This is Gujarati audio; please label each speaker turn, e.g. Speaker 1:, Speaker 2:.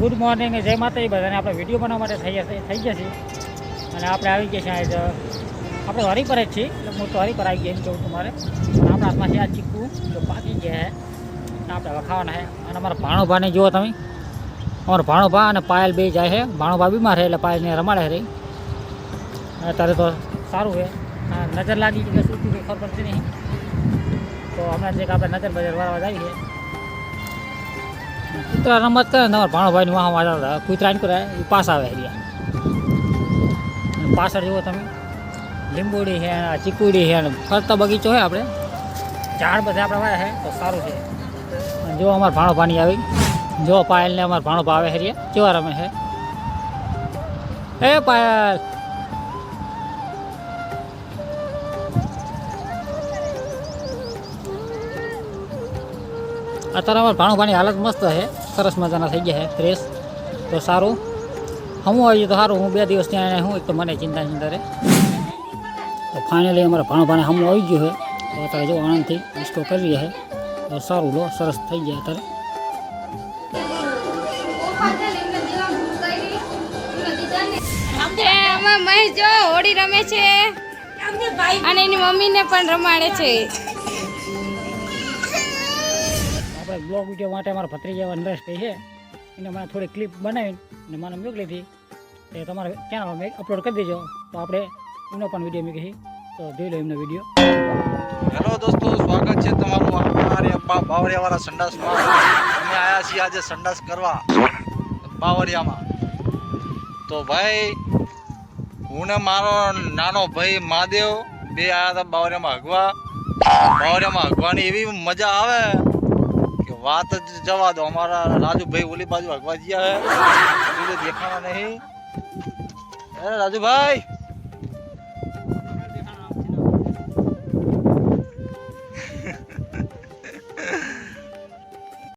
Speaker 1: ગુડ મોર્નિંગ, જય માતાજી. બધાને આપણે વીડિયો બનાવવા માટે થઈ થઈ જશે અને આપણે આવી ગયા છીએ આપણે હરી પર જ છીએ. એટલે હું તો હરી પર આવી ગયા એમ કહું તમારે. આપણા હાથમાં છે આ ચીકુ, જો પાકી ગયા છે આપણે વખાવાના છે અને અમારા ભાણોભાને જુઓ તમે. અમારો ભાણોભા અને પાયલ બે જાય છે ભાણોભા બીમાર છે એટલે પાયલને રમાડે રહી અત્યારે તો સારું છે નજર લાગી કે શું ખબર પડતી નહીં. તો હમણાં જે આપણે નજર બજર વાળવા જઈએ કૂતરા રમત કરે ને તમારા ભાણોભાઈની વાહ વાળા કૂતરા ને કરે, એ પાસ આવે હરિયા. પાછળ જુઓ તમે. લીંબોડી છે ચીકુડી છે, અને ફરતા બગીચો છે આપણે. ઝાડ બધા આપણે વાયા છે, તો સારું છે. જો અમારા ભાણો આવી. જો પાયલને અમારા ભાણો ભાવે હરીએ કેવા રમે છે? એ પાયલ! અત્યારે અમારે ભાણું ભાણી હાલત મસ્ત છે. સરસ મજાના થઈ ગયા છે. ફ્રેશ તો સારું. હમું આવી તો સારું. હું બે દિવસ ત્યાં હું એક તો મને ચિંતા ચિંતા રહે. તો ફાઇનલી અમારા ભાણો ભાણે હમું આવી ગયું છે. તો અત્યારે જો આનંદથી ડિસ્કો કરીએ છે. તો સારું લો, સરસ થઈ ગયા અત્યારે.
Speaker 2: મહેશ જો હોળી રમે છે. અને એની મમ્મીને પણ રમાડે છે.
Speaker 1: આપણે બ્લોગ વીડિયો માટે અમારા ભત્રીજા નરેશભાઈ છે. એને મને થોડી ક્લિપ બનાવીને અને મને મોકલી હતી. એ તમારે ચેનલમાં અપલોડ કરી દેજો. તો આપણે એનો પણ વીડિયો મૂકી તો જોઈ લો એમનો વીડિયો
Speaker 3: હેલો દોસ્તો, સ્વાગત છે તમારું અમારે બાવરિયાવાળા સંડાસમાં. અમે આવ્યા છીએ આજે સંડાસ કરવા બાવરિયામાં તો ભાઈ, હું ને મારો નાનો ભાઈ મહાદેવ બે આવ્યા હતા બાવરિયામાં હગવા. બાવરિયામાં હગવાની એવી મજા આવે. વાત જ જવા દો. અમારા રાજુભાઈ ઓલી બાજુ હગવા ગયા હે. દેખાણા નહીં. રાજુભાઈ?